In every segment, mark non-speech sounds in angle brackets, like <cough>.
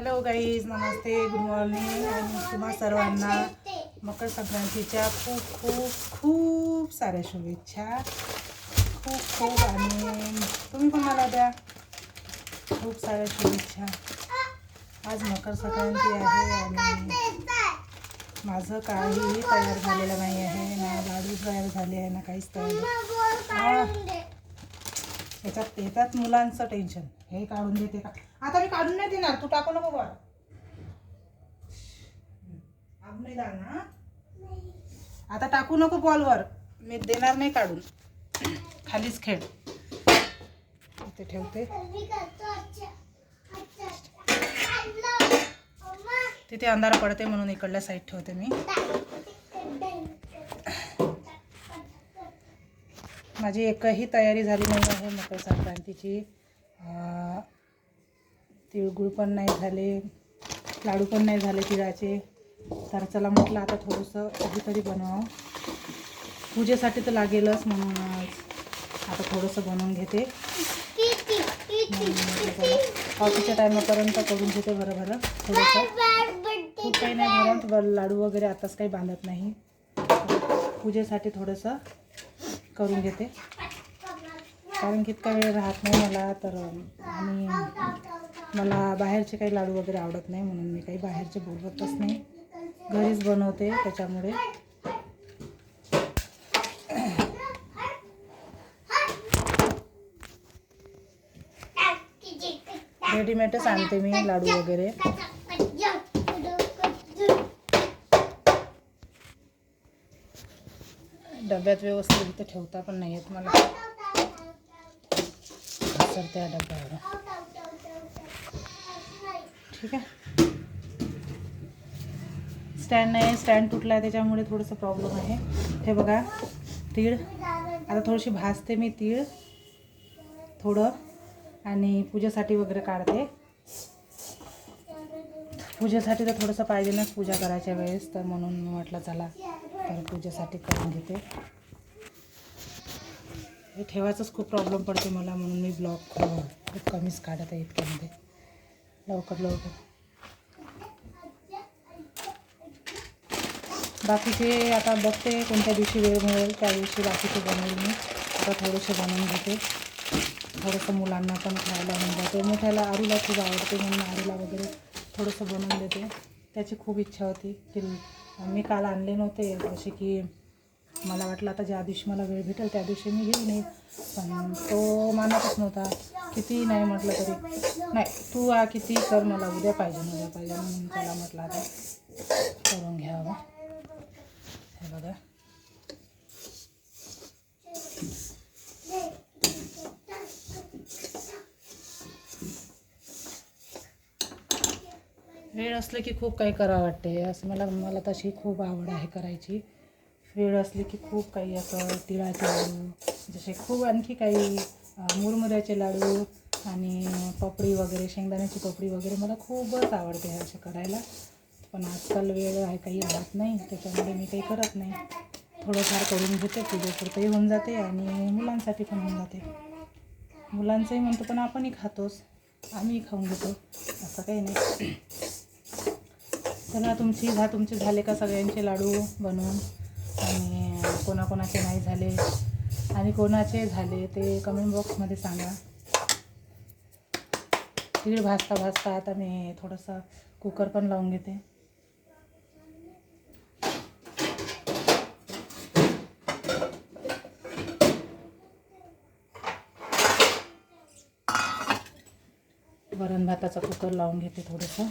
Hello guys नमस्ते good morning आणि तुम्हा सर्वांना मकर संक्रांतीच्या खूप खूप खूप साऱ्या शुभेच्छा. खूप खूप आणि तुम्ही पण मला द्या. खूप साऱ्या शुभेच्छा. आज मकर संक्रांती आहे आणि माझं काहीही तयार झालेलं नाही आहे. ना लाडू तयार झाले आहे ना काहीच तयार याच्यात येतात मुलांचं टेन्शन हे काढून देते का? आता मी काढून नाही देणार. तू टाकू नको बर आग नाही लागणार आता टाकू नको बॉलवर. मी देणार नाही काढून. खालीच खेळ. इथे ठेवते. तिथे अंधार पडते म्हणून इकडल्या साईड ठेवते मी. माझी एकही तयारी झाली नाही आहे मकर संक्रांतीची. तिळगुळ पण नाही झाले लाडू पण नाही झाले तिळाचे. तर चला म्हटलं आता थोडंसं काहीतरी बनवावं. पूजेसाठी तर लागेलच म्हणून आता थोडंसं बनवून घेते. कॉफीच्या टायमापर्यंत करून घेते बरं बरं. थोडंसं. खूप काही नाही घरात ब- लाडू वगैरे आताच काही बांधत नाही. पूजेसाठी थोडंसं करून घेते. कारण की इतका वेळ राहत नाही मला तर आणि मला बाहेरचे काही लाडू वगैरे आवडत नाही म्हणून मी काही बाहेरचे बोलवतच नाही. घरीच बनवते त्याच्यामुळे. रेडीमेडच आणते मी लाडू वगैरे. डब्यात व्यवस्थित ठेवता पण नाही येत मला. त्या डब्यावर. ठीक आहे? स्टँड नाही स्टँड तुटला आहे त्याच्यामुळे थोडंसं प्रॉब्लेम आहे. हे बघा तीळ. आता थोडीशी भाजते मी तीळ. थोडं. आणि पूजेसाठी वगैरे काढते. पूजेसाठी तर थोडंसं पाहिजे ना पूजा करायच्या वेळेस. तर म्हणून म्हटलं चला तर पूजेसाठी करून घेते. हे ठेवायचंच खूप प्रॉब्लेम पडते मला म्हणून मी ब्लॉग खूप कमीच काढत आहे इतक्यामध्ये. लवकर लवकर. बाकीचे आता बघते कोणत्या दिवशी वेळ मिळेल त्या दिवशी बाकीचे बनवेल मी. आता थोडेसे बनवून घेते. थोडंसं मुलांना पण खायला होऊन जाते मोठ्याला आरूला खूप आवडते म्हणून आरूला वगैरे थोडंसं बनवून देते. त्याची खूप इच्छा होती की मी काल आणले नव्हते जसे की मला वाटलं आता ज्या दिवशी मला वेळ भेटेल त्या दिवशी मी घेऊन येईल पण तो मानतच नव्हता. किती नाही म्हटलं तरी. नाही तू आ किती कर मला उद्या पाहिजे उद्या पाहिजे. म्हणून त्याला म्हटलं आता करून घ्यावं हे बघा. वेळ असलं की खूप काही करावं वाटते. असं मला मला तशी खूप आवड आहे करायची. वेळ असली की खूप काही असं तिळाचे लाडू जसे खूप आणखी काही मुरमुऱ्याचे लाडू आणि पपडी वगैरे शेंगदाण्याची पपडी वगैरे मला खूपच आवडते हे असे करायला. पण आजकाल वेळ आहे काही राहत नाही त्याच्यामुळे मी काही करत नाही. थोडंफार करून घेते पूजेपुरतंही होऊन जाते आणि मुलांसाठी पण होऊन जाते. मुलांचंही म्हणतो पण आपणही खातोच आम्ही खाऊन घेतो. असं काही नाही. चला तुमची झा तुमचे झाले का सगळ्यांचे लाडू बनवून? आणि कोणाकोणाचे नाही झाले. आणि कोणाचे झाले ते कमेंट बॉक्समध्ये सांगा. तिकडे भाजता भाजता आता मी थोडंसं कुकर पण लावून घेते. वरण भाताचा कुकर लावून घेते थोडंसं.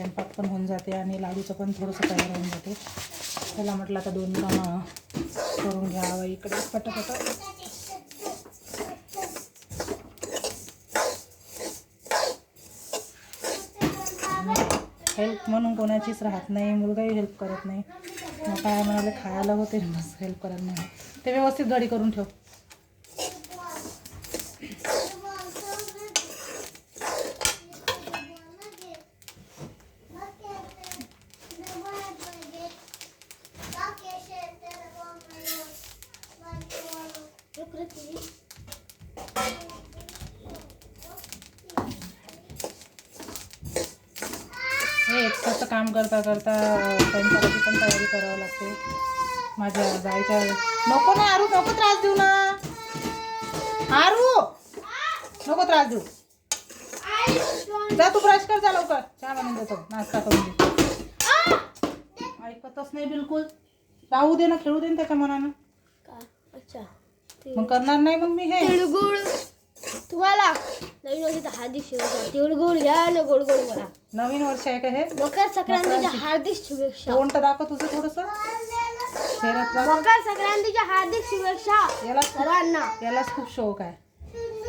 स्वयंपाक पण होऊन जाते आणि लाडूचं पण थोडंसं तयार होऊन जाते. त्याला म्हटलं आता दोन कामं करून घ्यावं इकडे पटापट. हेल्प म्हणून कोणाचीच राहत नाही. मुलगाही हेल्प करत नाही. मग काय म्हणाले खायला होते मग हेल्प करत नाही. ते व्यवस्थित गाडी करून ठेव. हे एकटाचं काम करता करता स्वयंपाकाची पण तयारी करावं लागते. माझ्या जायच्या नको ना आरू नको त्रास देऊ ना. आरू! नको त्रास देऊ. जा तू ब्रश कर जा लवकर. चहा बनवून देतो. नाश्ता करून दे. ऐकतच नाही बिलकुल. राहू दे ना खेळू दे ना त्याच्या मनानं. अच्छा. मग करणार नाही मग मी हे. तिळगुळ. तुम्हाला नवीन वर्षाच्या हार्दिक शुभेच्छा. तिळगुळ घ्या आणि गोड गोड बोला नवीन वर्ष आहे का हे? मकर संक्रांतीच्या संक्रांती. हार्दिक शुभेच्छा. तोंड तर दाखव तुझं थोडस. शहरात. मकर संक्रांतीच्या हार्दिक शुभेच्छा. याला सर्वांना यालाच खूप शौक आहे.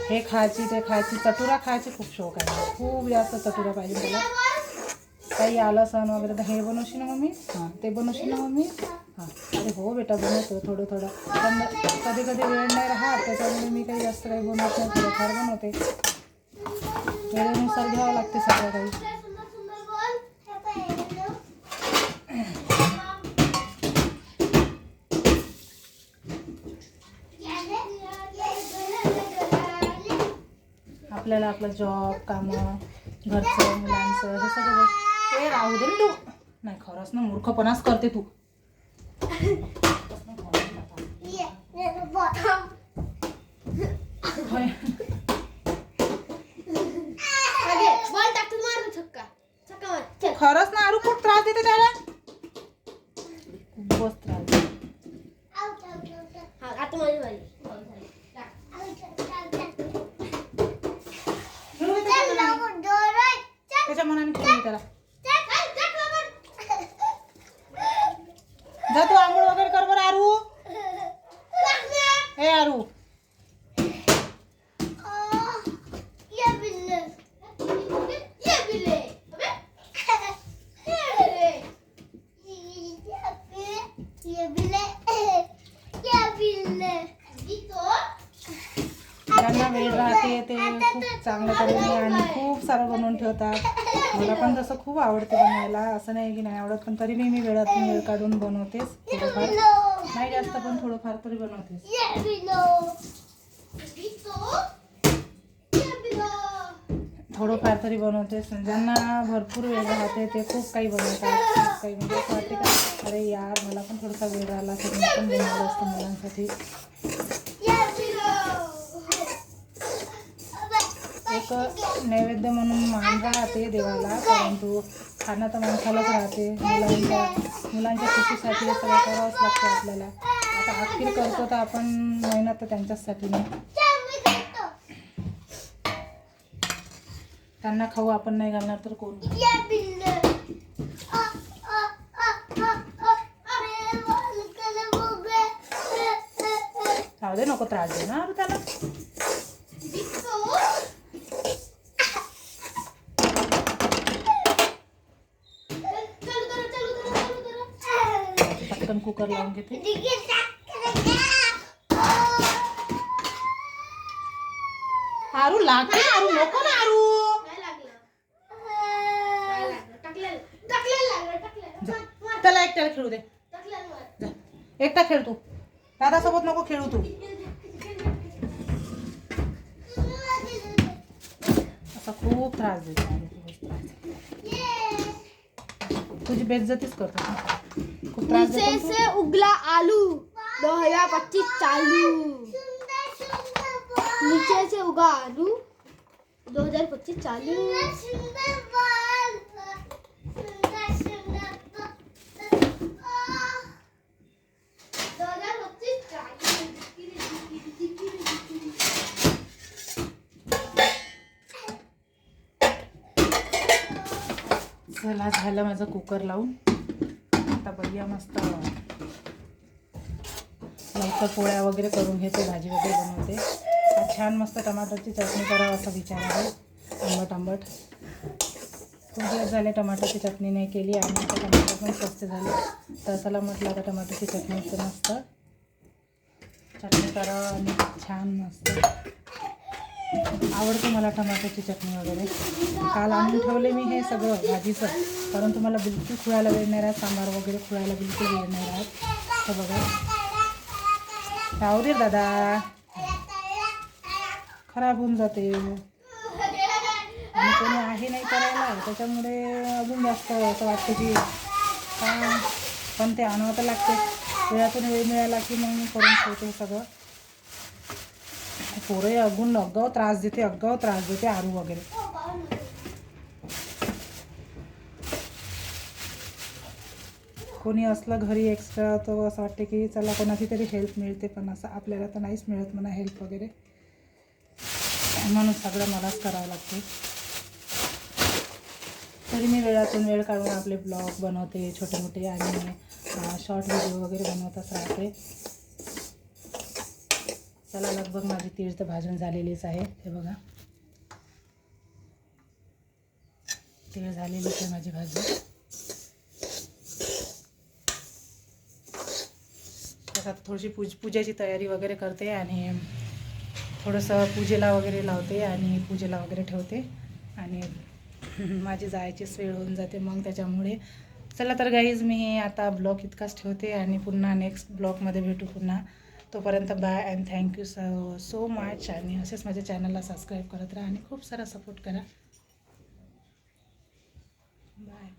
हे खायची ते खायची चटुरा खायची खूप शौक आहे. मला. खूप जास्त चटुरा पाहिजे त्याला काही आलं सण वगैरे तर हे बनवशील ना मम्मी? हां ते बनवशील ना मम्मी? हां. अरे हो बेटा बनवतो थोडं थोडं. पण कधी कधी वेळ नाही राहत त्याच्यामुळे मी काही जास्त काही बनवत नाही थोडंफार बनवते. वेळेनुसार घ्यावं लागते सगळं काही आपल्याला आपलं जॉब कामं घरचं मुलांचं हे सगळं ते राहू दे ना तू. नाही खरंच ना मूर्खपणाच करते तू. खरंच ना आरू खूप त्रास देते त्याला. खूपच त्रास. हा आता माझी बारी बॉल झाली. टाक. खेळू दे त्याच्या मनाने. त्याच्या मनाने खेळू दे त्याला जा तू आंघोळ वगैरे कर बरं आरू हे आरू ज्यांना वेळ राहते ते खूप चांगल्या तऱ्हेने आणि खूप सारं बनवून ठेवतात. मला पण तसं खूप आवडते बनवायला. असं नाही की नाही आवडत पण तरी मी मी वेळातून वेळ काढून बनवतेच थोडंफार. नाही जास्त पण थोडंफार तरी बनवतेस थोडंफार तरी बनवतेस ज्यांना भरपूर वेळ राहते ते खूप काही बनवतात. खूप काही म्हणजे असं वाटते का अरे यार मला पण थोडासा वेळ राहिला तर मी पण बनवलं असतं मुलांसाठी. एक नैवेद्य म्हणून मान राहते देवाला परंतु खाणं तर माणसालाच राहते. मुलांच्या मुलांच्या खुशीसाठी हे सगळं करावंच लागतं आपल्याला. आता अखेर करतो तर आपण मेहनत तर त्यांच्याचसाठी नाही. त्यांना खाऊ आपण नाही घालणार तर कोण राहू दे नको त्रास देणार त्याला. कुकर लावून घेते आरू लागते आरू नको ना आरू. त्याला एकट्याला खेळू दे. एकटा खेळ तू दादासोबत नको खेळू तू असा खूप त्रास देतो. तुझी बेइज्जतीच करतो नीचे से उगला आलू। दो हजार पच्चीस चालू। नीचे से उगा आलू। दो हजार पच्चीस चालू। चला झालं माझं कुकर लावून. आता बढिया मस्त लवकर पोळ्या वगैरे करून घेते भाजी वगैरे बनवते. छान मस्त टमाटरची चटणी करावं असा विचार आहे आंबट आंबट खूप दिवस झाले टमाटरची चटणी नाही केली आणि आता टमाटर पण स्वस्त झाले. तर चला म्हटलं आता टमाटरची चटणीचं मस्त. चटणी करावं आणि छान मस्त. आवडते मला टमाटरची चटणी वगैरे. काल आणून ठेवले मी हे सगळं भाजीचं. कारण तुम्हाला बिलकुल खुळायला वेळ नाही राहत सांबार वगैरे खुळायला बिलकुल वेळ नाही राहत. तर बघा. राहू दे दादा. खराब होऊन जाते. आणि कोणी आहे नाही करायला त्याच्यामुळे अजून जास्त असं वाटतं की का पण ते आणावं तर लागते वेळातून वेळ मिळाला की मग मी करून ठेवते सगळं. पोरं अगून अगाव त्रास देते अगाव त्रास देते आरू वगैरे. कोणी असलं घरी एक्स्ट्रा तर असं वाटते की चला कोणाची तरी हेल्प मिळते पण असं आपल्याला तर नाहीच मिळत म्हणा हेल्प वगैरे. म्हणून सगळं मलाच करावं लागते. तरी मी वेळातून वेळ काढून आपले ब्लॉग बनवते छोटे मोठे आणि शॉर्ट व्हिडिओ वगैरे बनवतच राहते. चला लगभग माझी तीळ तर भाजून झालेलीच आहे. हे बघा. तीळ झालेलीच आहे माझी भाजी. त्याच्यात थोडीशी पूज पूजेची तयारी वगैरे करते आणि थोडंसं पूजेला वगैरे लावते आणि पूजेला वगैरे ठेवते. आणि <laughs> माझी जायचीच वेळ होऊन जाते मग त्याच्यामुळे. चला तर गाईज मी आता ब्लॉग इतकाच ठेवते आणि पुन्हा नेक्स्ट ब्लॉगमध्ये भेटू पुन्हा. तोपर्यंत bye and thank you so so much आणि असेच माझ्या चॅनलला सबस्क्राईब करत राहा आणि खूप सारा सपोर्ट करा. बाय